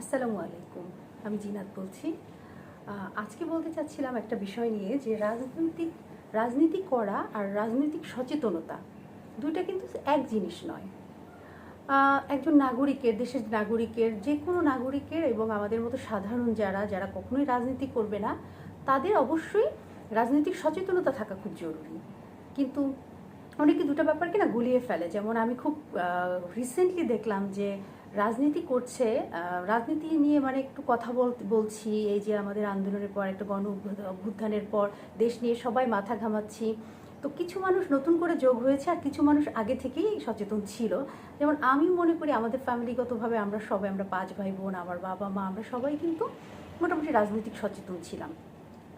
আসসালামু আলাইকুম আমি জিনাত বলছি। আজকে বলতে চাচ্ছিলাম একটা বিষয় নিয়ে যে রাজনৈতিক, রাজনীতি করা আর রাজনৈতিক সচেতনতা দুইটা কিন্তু এক জিনিস নয়। একজন নাগরিকের, দেশের নাগরিকের, যে কোনো নাগরিকের এবং আমাদের মতো সাধারণ যারা যারা কখনোই রাজনীতি করবে না, তাদের অবশ্যই রাজনৈতিক সচেতনতা থাকা খুব জরুরি। কিন্তু অনেকে দুটো ব্যাপারকে না গুলিয়ে ফেলে। যেমন আমি খুব রিসেন্টলি দেখলাম যে রাজনীতি করছে রাজনীতি নিয়ে মানে একটু কথা বল, বলছি, এই যে আমাদের আন্দোলনের পর, একটা গণ অভ্যু- অভ্যুত্থানের পর, দেশ নিয়ে সবাই মাথা ঘামাচ্ছি। তো কিছু মানুষ নতুন করে যোগ হয়েছে আর কিছু মানুষ আগে থেকেই সচেতন ছিল। যেমন আমি মনে করি আমাদের ফ্যামিলিগতভাবে আমরা সবাই, আমরা পাঁচ ভাই বোন আমার বাবা, মা, আমরা সবাই কিন্তু মোটামুটি রাজনৈতিক সচেতন ছিলাম।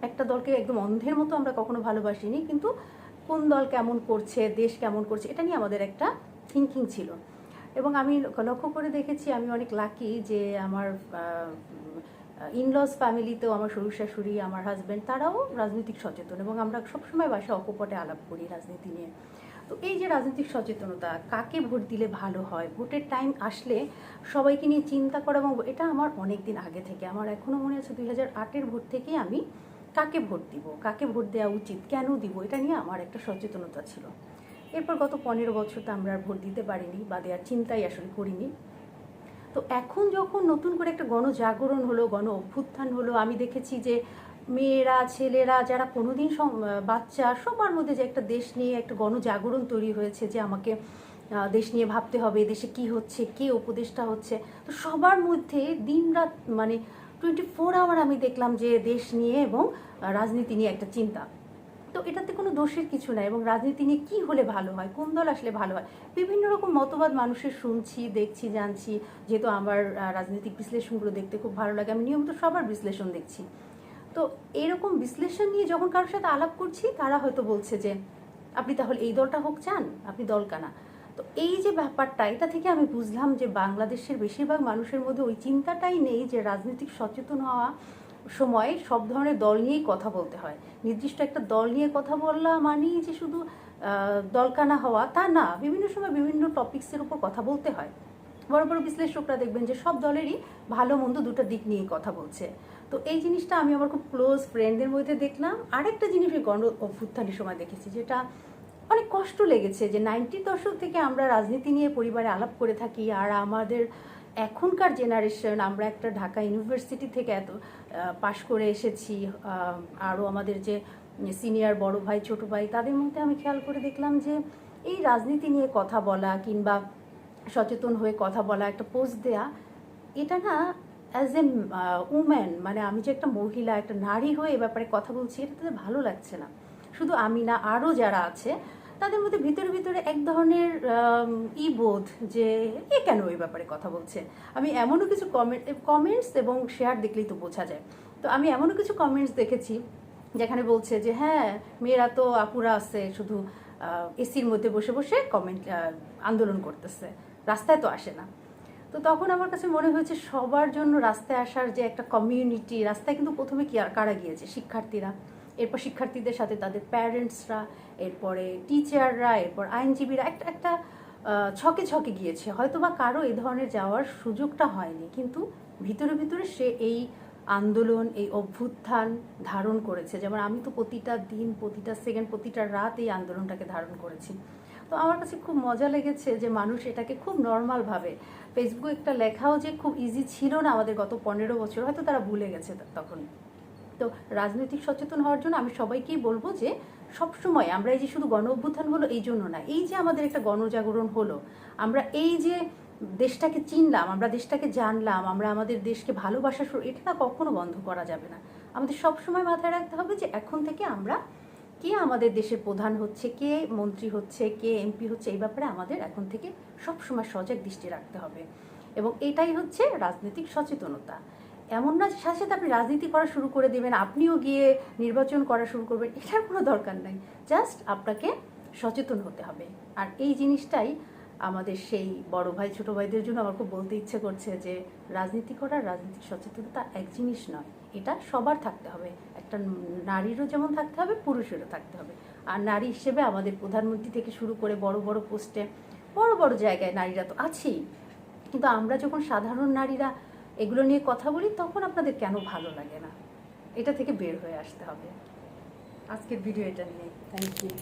একটা দলকে একদম অন্ধের মতো আমরা কখনো ভালোবাসিনি, কিন্তু কোন দল কেমন করছে, দেশ কেমন করছে, এটা নিয়ে আমাদের একটা থিঙ্কিং ছিল। এবং আমি লক্ষ্য করে দেখেছি, আমি অনেক লাকি যে আমার ইনলস ফ্যামিলিতেও আমার শ্বশুর শাশুড়ি, আমার হাজব্যান্ড তারাও রাজনৈতিক সচেতন এবং আমরা সবসময় বাসা অকপটে আলাপ করি রাজনীতি নিয়ে। তো এই যে রাজনৈতিক সচেতনতা, কাকে ভোট দিলে ভালো হয়? ভোটের টাইম আসলে সবাইকে নিয়ে চিন্তা করা এবং এটা আমার অনেক দিন আগে থেকে, আমার এখনও মনে আছে দুই হাজার আটের ভোট থেকেই আমি কাকে ভোট দিব, কাকে ভোট দেওয়া উচিত, কেন দিব, এটা নিয়ে আমার একটা সচেতনতা ছিল। এরপর গত পনেরো বছর তো আমরা আর ভোট দিতে পারিনি, বা দেওয়ার চিন্তাই আসলে করিনি। তো এখন যখন নতুন করে একটা গণজাগরণ হলো, গণ অভ্যুত্থান হলো, আমি দেখেছি যে মেয়েরা, ছেলেরা, যারা কোনোদিন বাচ্চা, সবার মধ্যে যে একটা দেশ নিয়ে একটা গণজাগরণ তৈরি হয়েছে, যে আমাকে দেশ নিয়ে ভাবতে হবে দেশে কি হচ্ছে, কে উপদেষ্টা হচ্ছে, তো সবার মধ্যে দিনরাত মানে টোয়েন্টি ফোর আওয়ার আমি দেখলাম যে দেশ নিয়ে এবং রাজনীতি নিয়ে একটা চিন্তা। তো এটাতে কোনো দোষের কিছু নাই এবং রাজনীতি নিয়ে কী হলে ভালো হয়? কোন দল আসলে ভালো হয়? বিভিন্ন রকম মতবাদ মানুষের শুনছি, দেখছি, জানছি। যেহেতু আমার রাজনৈতিক বিশ্লেষণগুলো দেখতে খুব ভালো লাগে, আমি নিয়মিত সবার বিশ্লেষণ দেখছি। তো এরকম বিশ্লেষণ নিয়ে যখন কারোর সাথে আলাপ করছি, তারা হয়তো বলছে যে, আপনি তাহলে এই দলটা হোক, চান? আপনি দল কানা। তো এই যে ব্যাপারটা, এটা থেকে আমি বুঝলাম যে বাংলাদেশের বেশিরভাগ মানুষের মধ্যে ওই চিন্তাটাই নেই যে রাজনৈতিক সচেতন হওয়া সময় সব ধরনের দল নিয়েই কথা বলতে হয়। নির্দিষ্ট একটা দল নিয়ে কথা বললা মানেই যে শুধু দলকানা হওয়া, তা না, বিভিন্ন সময় বিভিন্ন টপিক্সের উপর কথা বলতে হয়। বড় বড় বিশ্লেষকরা দেখবেন যে সব দলেরই ভালো মন্দ দুটো দিক নিয়ে কথা বলছে। তো এই জিনিসটা আমি আমার খুব ক্লোজ ফ্রেন্ডদের মধ্যে দেখলাম। আরেকটা জিনিস ওই গণ অভ্যুত্থানের সময় দেখেছি, যেটা অনেক কষ্ট লেগেছে যে নাইনটির দশক থেকে আমরা রাজনীতি নিয়ে পরিবারে আলাপ করে থাকি আর আমাদের এখনকার জেনারেশন আমরা একটা ঢাকা ইউনিভার্সিটি থেকে এত পাশ করে এসেছি আরও আমাদের যে সিনিয়র বড় ভাই, ছোট ভাই, তাদের মধ্যে আমি খেয়াল করে দেখলাম যে এই রাজনীতি নিয়ে কথা বলা কিংবা সচেতন হয়ে কথা বলা, একটা পোস্ট দেয়া, এটা না অ্যাজ এ উম্যান মানে আমি যে একটা মহিলা, একটা নারী হয়ে এ ব্যাপারে কথা বলছি এটা তাদের ভালো লাগছে না। শুধু আমি না আরও যারা আছে তাদের মধ্যে ভিতরে ভিতরে এক ধরনের ই বোধ যে এ কেন এই ব্যাপারে কথা বলছে? আমি এমনও কিছু কমেন্ট কমেন্টস এবং শেয়ার দেখলেই তো বোঝা যায়। তো আমি এমনও কিছু কমেন্টস দেখেছি যেখানে বলছে যে হ্যাঁ মেয়েরা তো আপুরা আছে, শুধু এসির মধ্যে বসে বসে কমেন্ট আন্দোলন করতেছে। রাস্তায় তো আসে না। তো তখন আমার কাছে মনে হয়েছে সবার জন্য রাস্তায় আসার যে একটা কমিউনিটি রাস্তায় কিন্তু প্রথমে কি আর, কারা গিয়েছে? শিক্ষার্থীরা। এরপর শিক্ষার্থীদের সাথে তাদের প্যারেন্টসরা এরপরে টিচাররা এরপর আইনজীবীরা, একটা একটা ছকে ছকে গিয়েছে। হয়তো বা কারও এই ধরনের যাওয়ার সুযোগটা হয়নি, কিন্তু ভিতরে ভিতরে সে এই আন্দোলন, এই অভ্যুত্থান ধারণ করেছে। যেমন আমি তো প্রতিটা দিন, প্রতিটা সেকেন্ড প্রতিটা রাত এই আন্দোলনটাকে ধারণ করেছি। তো আমার কাছে খুব মজা লেগেছে যে মানুষ এটাকে খুব নর্মালভাবে ফেসবুকে একটা লেখাও যে খুব ইজি ছিল না আমাদের গত পনেরো বছর, হয়তো তারা ভুলে গেছে তখন তো রাজনৈতিক সচেতন হওয়ার জন্য আমি সবাইকেই বলব যে সবসময় আমরা এই যে শুধু গণ অভ্যুত্থান হলো এই জন্য না, এই যে আমাদের একটা গণজাগরণ হলো, আমরা এই যে দেশটাকে চিনলাম, আমরা দেশটাকে জানলাম, আমরা আমাদের দেশকে ভালোবাসা শুরু এটা না কখনো বন্ধ করা যাবে না। আমাদের সবসময় মাথায় রাখতে হবে যে এখন থেকে আমরা কে আমাদের দেশের প্রধান হচ্ছে, কে মন্ত্রী হচ্ছে, কে এমপি হচ্ছে, এই ব্যাপারে আমাদের এখন থেকে সবসময় সজাগ দৃষ্টি রাখতে হবে। এবং এটাই হচ্ছে রাজনৈতিক সচেতনতা। এমন না, সাথে সাথে আপনি রাজনীতি করা শুরু করে দেবেন, আপনিও গিয়ে নির্বাচন করা শুরু করবেন, এটার কোনো দরকার নাই। জাস্ট আপনাকে সচেতন হতে হবে। আর এই জিনিসটাই আমাদের সেই বড় ভাই, ছোট ভাইদের জন্য আমার খুব বলতে ইচ্ছে করছে যে, রাজনীতি করা রাজনৈতিক সচেতনতা এক জিনিস নয়। এটা সবার থাকতে হবে। একটা নারীরও যেমন থাকতে হবে, পুরুষেরও থাকতে হবে। আর নারী হিসেবে আমাদের প্রধানমন্ত্রী থেকে শুরু করে বড় বড় পোস্টে, বড় বড় জায়গায় নারীরা তো আছেই। কিন্তু আমরা যখন সাধারণ নারীরা এগুলো নিয়ে কথা বলি, তখন আপনাদের কেন ভালো লাগে না? এটা থেকে বের হয়ে আসতে হবে। আজকের ভিডিও এটা নিয়ে। Thank you